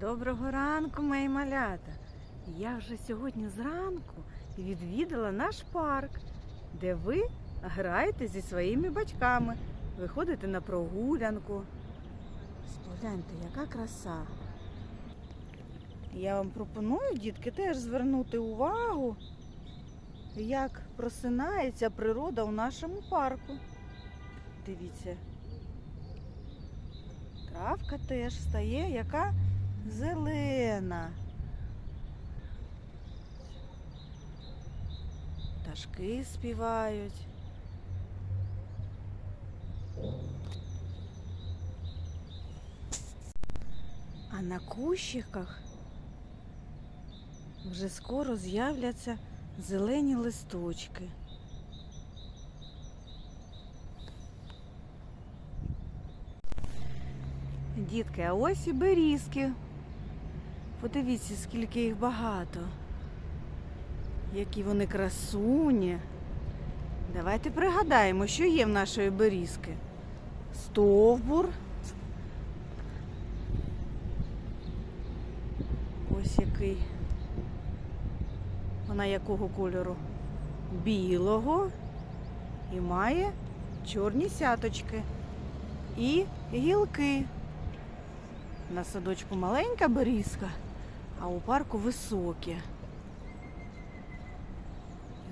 Доброго ранку, мої малята. Я вже сьогодні зранку відвідала наш парк, де ви граєте зі своїми батьками, виходите на прогулянку. Погляньте, яка краса. Я вам пропоную, дітки, теж звернути увагу, як просинається природа у нашому парку. Дивіться. Травка теж стає яка зелена. Пташки співають. А на кущиках вже скоро з'являться зелені листочки. Дітки, а ось і берізки. Подивіться, скільки їх багато. Які вони красуні. Давайте пригадаємо, що є в нашої берізки. Стовбур. Ось який. Вона якого кольору? Білого. І має чорні сяточки. І гілки. На садочку маленька берізка, а у парку високі.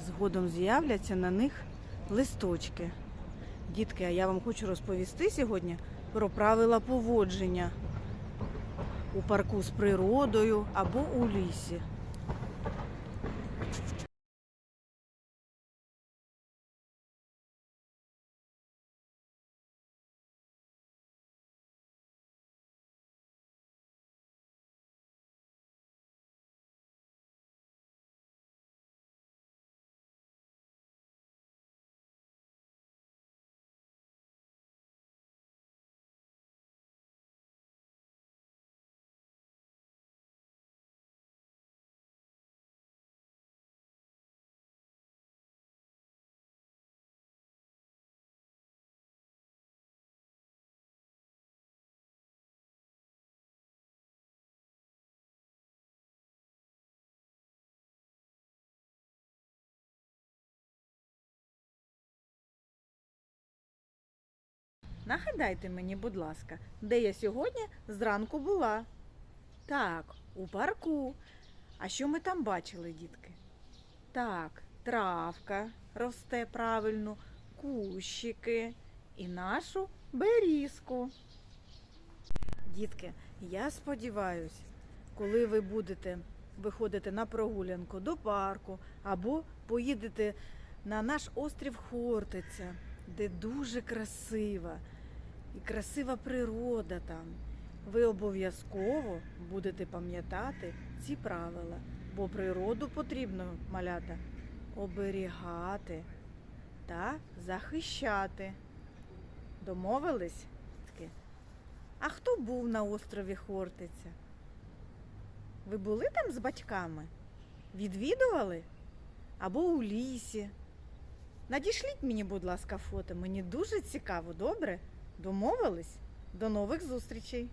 Згодом з'являться на них листочки. Дітки, а я вам хочу розповісти сьогодні про правила поводження у парку з природою або у лісі. Нагадайте мені, будь ласка, де я сьогодні зранку була? Так, у парку. А що ми там бачили, дітки? Так, травка росте правильно, кущики і нашу берізку. Дітки, я сподіваюся, коли ви будете виходити на прогулянку до парку або поїдете на наш острів Хортиця, де дуже красива і красива природа там. Ви обов'язково будете пам'ятати ці правила, бо природу потрібно малята оберігати та захищати. Домовились? А хто був на острові Хортиця? Ви були там з батьками? Відвідували? Або у лісі? Надішліть мені, будь ласка, фото. Мені дуже цікаво, добре? Домовились? До нових зустрічей!